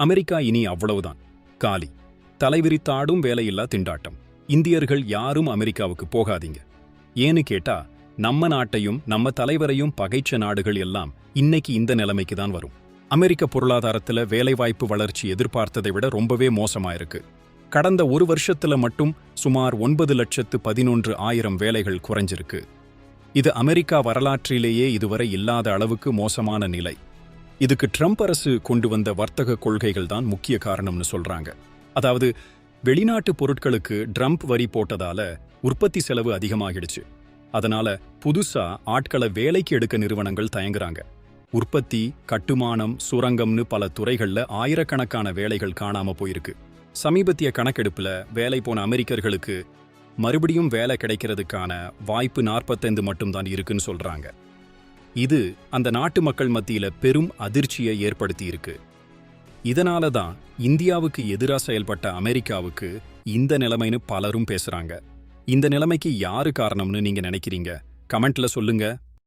America இனி அவ்வளவுதான். காலி. தலைவிரித்தாடும் வேலையில்லா திண்டாட்டம். இந்தியர்கள் யாரும் அமெரிக்காவுக்கு போகாதீங்க. ஏன்னு கேட்டா நம்ம நாட்டையும் நம்ம தலைவரையும் பகைச்ச நாடுகள் எல்லாம் இன்னைக்கு இந்த நிலைமைக்கு தான் வரும். அமெரிக்க பொருளாதாரத்துல வேலைவாய்ப்பு வளர்ச்சி எதிர்பார்த்ததை விட ரொம்பவே மோசமாயிருக்கு கடந்த ஒரு வருஷத்துல மட்டும் சுமார் ஒன்பது லட்சத்து பதினொன்று ஆயிரம் வேலைகள் குறைஞ்சிருக்கு. இது அமெரிக்கா வரலாற்றிலேயே இதுவரை இல்லாத அளவுக்கு மோசமான நிலை. இதுக்கு ட்ரம்ப் அரசு கொண்டு வந்த வர்த்தக கொள்கைகள் தான் முக்கிய காரணம்னு சொல்றாங்க. அதாவது வெளிநாட்டு பொருட்களுக்கு ட்ரம்ப் வரி போட்டதால உற்பத்தி செலவு அதிகமாகிடுச்சு. அதனால புதுசா ஆட்களை வேலைக்கு எடுக்க நிறுவனங்கள் தயங்குறாங்க. உற்பத்தி கட்டுமானம் சுரங்கம்னு பல துறைகள்ல ஆயிரக்கணக்கான வேலைகள் காணாம போயிருக்கு. சமீபத்திய கணக்கெடுப்புல வேலை போன அமெரிக்கர்களுக்கு மறுபடியும் வேலை கிடைக்கிறதுக்கான வாய்ப்பு நாற்பத்தைந்து மட்டும்தான் இருக்குன்னு சொல்றாங்க. இது அந்த நாட்டு மக்கள் மத்தியில பெரும் அதிர்ச்சியை ஏற்படுத்தியிருக்கு. இதனால தான் இந்தியாவுக்கு எதிராக செயல்பட்ட அமெரிக்காவுக்கு இந்த நிலைமைன்னு பலரும் பேசுறாங்க. இந்த நிலைமைக்கு யாரு காரணம்னு நீங்க நினைக்கிறீங்க? கமெண்ட்ல சொல்லுங்க.